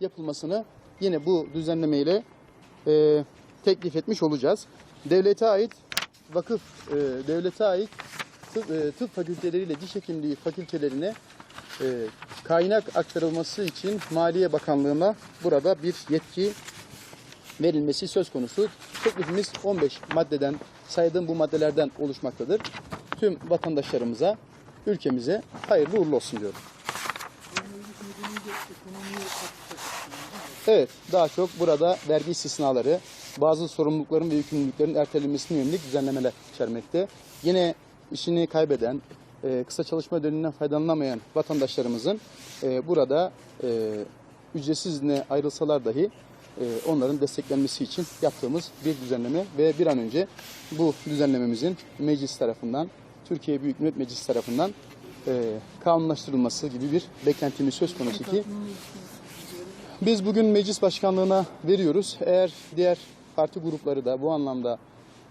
yapılmasını yine bu düzenlemeyle e, teklif etmiş olacağız. Devlete ait vakıf, e, devlete ait tıp, e, tıp fakülteleriyle diş hekimliği fakültelerine e, kaynak aktarılması için Maliye Bakanlığı'na burada bir yetki verilmesi söz konusu. Teklifimiz 15 maddeden saydığım bu maddelerden oluşmaktadır. Tüm vatandaşlarımıza, ülkemize hayırlı uğurlu olsun diyorum. Evet, daha çok burada vergi istisnaları, bazı sorumlulukların ve yükümlülüklerin ertelenmesine yönelik düzenlemeler içermekte. Yine işini kaybeden, e, kısa çalışma döneminden faydalanamayan vatandaşlarımızın e, burada e, ücretsiz izne ayrılsalar dahi onların desteklenmesi için yaptığımız bir düzenleme ve bir an önce bu düzenlememizin meclis tarafından, Türkiye Büyük Millet Meclisi tarafından e, kanunlaştırılması gibi bir beklentimiz söz konusu ki biz bugün meclis başkanlığına veriyoruz. Eğer diğer parti grupları da bu anlamda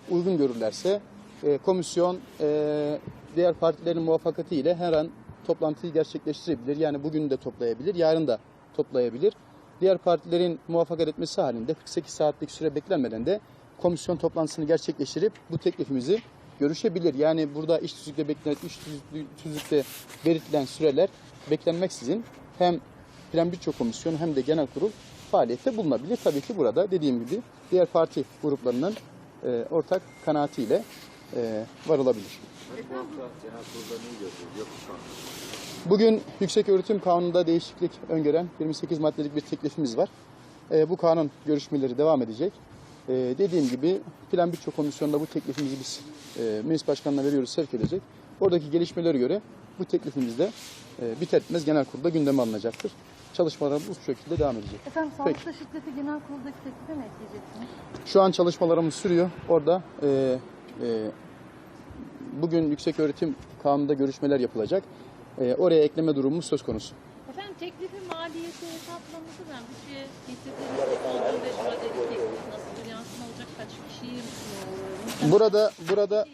uygun görürlerse e, komisyon e, diğer partilerin muvaffakati ile her an toplantıyı gerçekleştirebilir. Yani bugün de toplayabilir, yarın da toplayabilir. Diğer partilerin muvaffakat etmesi halinde 48 saatlik süre beklenmeden de komisyon toplantısını gerçekleştirip bu teklifimizi görüşebilir. Yani burada iş tüzükte beklenen, iş tüzük- tüzükte belirtilen süreler beklenmeksizin hem Plan Bütçe Komisyonu hem de Genel Kurul faaliyette bulunabilir. Tabii ki burada dediğim gibi diğer parti gruplarının e, ortak kanaatiyle e, varılabilir. Bugün Yüksek Öğretim Kanunu'nda değişiklik öngören 28 maddelik bir teklifimiz var. E, bu kanun görüşmeleri devam edecek. E, dediğim gibi Plan Bütçe Komisyonu'nda bu teklifimizi biz e, Meclis Başkanı'na veriyoruz, sevk edecek. Oradaki gelişmelere göre bu teklifimiz de e, biter bitmez genel kurulda gündeme alınacaktır. Çalışmalarımız bu şekilde devam edecek. Efendim sağlıkta şiddeti genel kuruldaki teklife mi ekleyeceksiniz? Şu an çalışmalarımız sürüyor. Orada e, e, bugün Yüksek Öğretim Kanunu'nda görüşmeler yapılacak. E, oraya ekleme durumumuz söz konusu. Efendim teklifin maliyeti hesaplandı ben bir şey getirdiğiniz son 15 maddelik teklif nasıl bir yansıma olacak kaç kişiyi e, Burada burada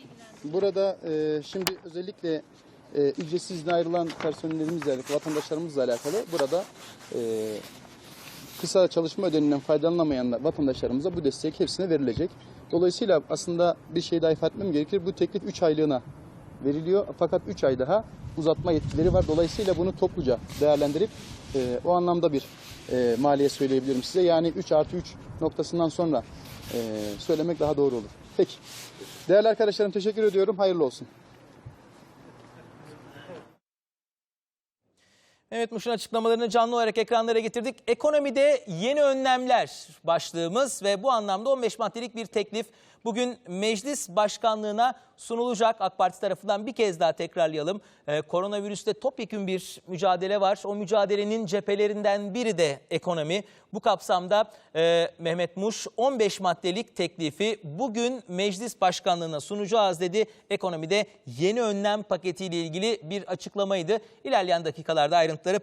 burada e, şimdi özellikle e, ücretsiz ayrılan personellerimizle vatandaşlarımızla alakalı burada e, kısa çalışma ödeminden faydalanamayan vatandaşlarımıza bu destek hepsine verilecek. Dolayısıyla aslında bir şey daha ifade etmem gerekir. Bu teklif 3 aylığına veriliyor. Fakat 3 ay daha uzatma yetkileri var. Dolayısıyla bunu topluca değerlendirip e, o anlamda bir e, maliye söyleyebilirim size. Yani 3 artı 3 noktasından sonra e, söylemek daha doğru olur. Peki. Değerli arkadaşlarım teşekkür ediyorum. Hayırlı olsun. Evet Muş'un açıklamalarını canlı olarak ekranlara getirdik. Ekonomide yeni önlemler başlığımız ve bu anlamda 15 maddelik bir teklif bugün meclis başkanlığına sunulacak. AK Parti tarafından bir kez daha tekrarlayalım. Ee, koronavirüste topyekün bir mücadele var. O mücadelenin cephelerinden biri de ekonomi. Bu kapsamda e, Mehmet Muş 15 maddelik teklifi bugün meclis başkanlığına sunacağız dedi. Ekonomide yeni önlem paketiyle ilgili bir açıklamaydı. İlerleyen dakikalarda ayrıntıları paylaşacağız.